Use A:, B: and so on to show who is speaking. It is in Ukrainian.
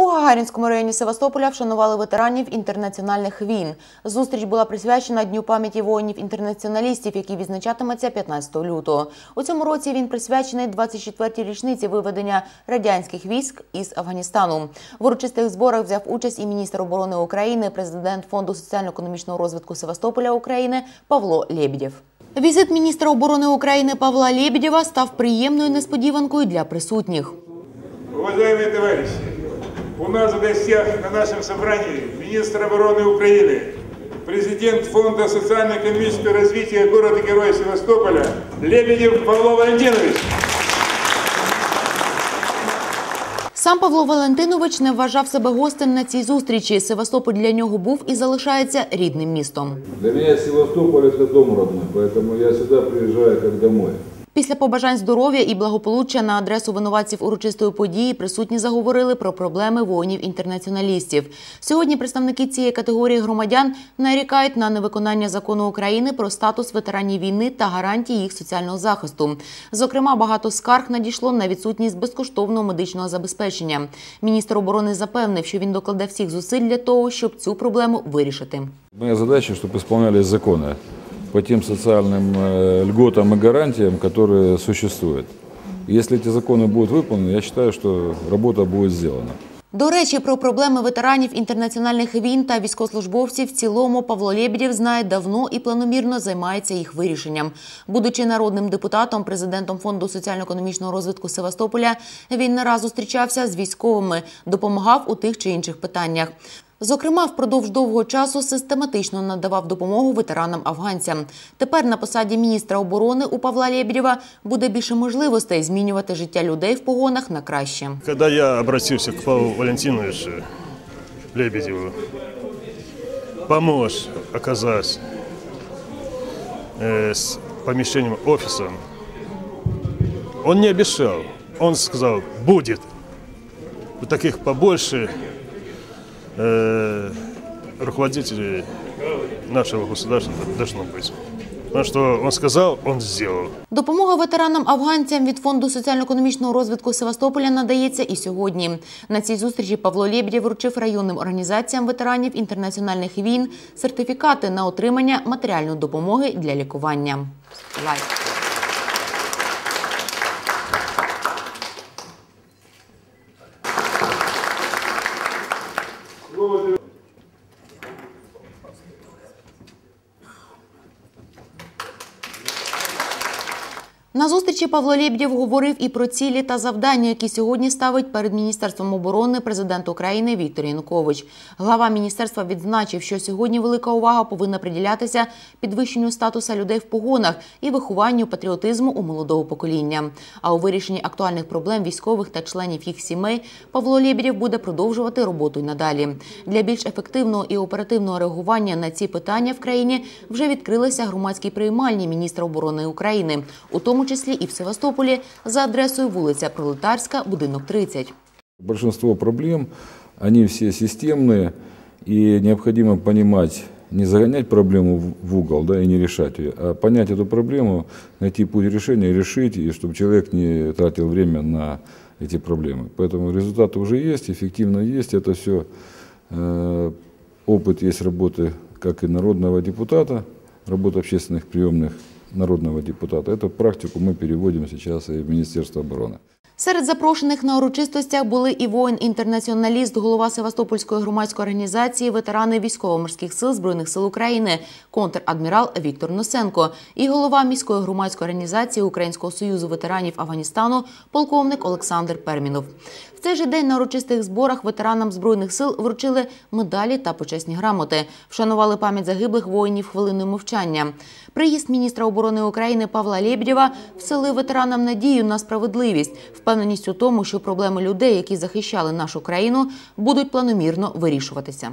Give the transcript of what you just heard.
A: У Гагарінському районі Севастополя вшанували ветеранів інтернаціональних війн. Зустріч була присвячена Дню пам'яті воїнів-інтернаціоналістів, який відзначатиметься 15 лютого. У цьому році він присвячений 24-й річниці виведення радянських військ із Афганістану. В урочистих зборах взяв участь і міністр оборони України, президент Фонду соціально-економічного розвитку Севастополя України Павло Лєбідєв. Візит міністра оборони України Павла Лєбідєва став приємною несподіванкою для присутніх.
B: Уважаемые товарищи, у нас в гостях на нашем собрании министр обороны Украины, президент Фонда социально-экономического развития города-героя Севастополя Лебедев Павло Валентинович.
A: Сам Павло Валентинович не вважав себе гостем на цій зустрічі. Севастополь для нього був і залишається рідним містом.
C: Для меня Севастополь это дом родной, поэтому я сюда приезжаю как домой.
A: Після побажань здоров'я і благополуччя на адресу винуватців урочистої події присутні заговорили про проблеми воїнів-інтернаціоналістів. Сьогодні представники цієї категорії громадян нарікають на невиконання закону України про статус ветеранів війни та гарантії їх соціального захисту. Зокрема, багато скарг надійшло на відсутність безкоштовного медичного забезпечення. Міністр оборони запевнив, що він докладе всіх зусиль для того, щоб цю проблему вирішити.
C: Моя задача, чтобы исполнялись законы по тем социальным э, льготам и гарантиям, которые существуют. Если эти законы будут выполнены, я считаю, что работа будет сделана.
A: До речі, про проблеми ветеранів інтернаціональних війн та військовослужбовців в цілому Павло Лєбєдєв знає давно і планомірно займається їх вирішенням. Будучи народним депутатом, президентом фонду соціально-економічного розвитку Севастополя, він не раз зустрічався з військовими, допомагав у тих чи інших питаннях. Зокрема, впродовж довгого часу систематично надавав допомогу ветеранам-афганцям. Тепер на посаді міністра оборони у Павла Лєбєдєва буде більше можливостей змінювати життя людей в погонах на краще.
D: Когда я обратился к Павлу Валентиновичу Лебедеву, помочь оказать э, с помещением офиса, он не обещал, он сказал, будет. Вот таких побольше э, руководителей нашего государства должно быть. Потому что он сказал, он сделал.
A: Допомога ветеранам-афганцям від фонду соціально-економічного розвитку Севастополя надається і сьогодні. На цій зустрічі Павло Лєбєдєв вручив районним організаціям ветеранів інтернаціональних війн сертифікати на отримання матеріальної допомоги для лікування. Лайк. На зустрічі Павло Лєбдєв говорив і про цілі та завдання, які сьогодні ставить перед міністерством оборони президент України Віктор Янукович. Глава міністерства відзначив, що сьогодні велика увага повинна приділятися підвищенню статуса людей в погонах і вихованню патріотизму у молодого покоління. А у вирішенні актуальних проблем військових та членів їх сімей Павло Лєбдєв буде продовжувати роботу й надалі. Для більш ефективного і оперативного реагування на ці питання в країні вже відкрилися громадські приймальні міністра оборони України. У тому числі і в Севастополі за адресою вулиця Пролетарська, будинок 30.
C: Большинство проблем, они все системные, и необходимо понимать, не загонять проблему в- в угол да, и не решать ее, а понять эту проблему, найти путь решения, решить, и чтобы человек не тратил время на эти проблемы. Поэтому результаты уже есть, эффективно есть. Это все опыт есть работы как и народного депутата, работа общественных приемных народного депутата. Эту практику мы переводим сейчас и в Министерство обороны.
A: Серед запрошених на урочистостях були і воїн-інтернаціоналіст, голова Севастопольської громадської організації ветерани військово-морських сил Збройних сил України, контр-адмірал Віктор Носенко і голова міської громадської організації Українського союзу ветеранів Афганістану, полковник Олександр Пермінов. В цей же день на урочистих зборах ветеранам збройних сил вручили медалі та почесні грамоти, вшанували пам'ять загиблих воїнів хвилиною мовчання. Приїзд міністра оборони України Павла Лєбдєва вселив ветеранам надію на справедливість, впевненість у тому, що проблеми людей, які захищали нашу країну, будуть планомірно вирішуватися.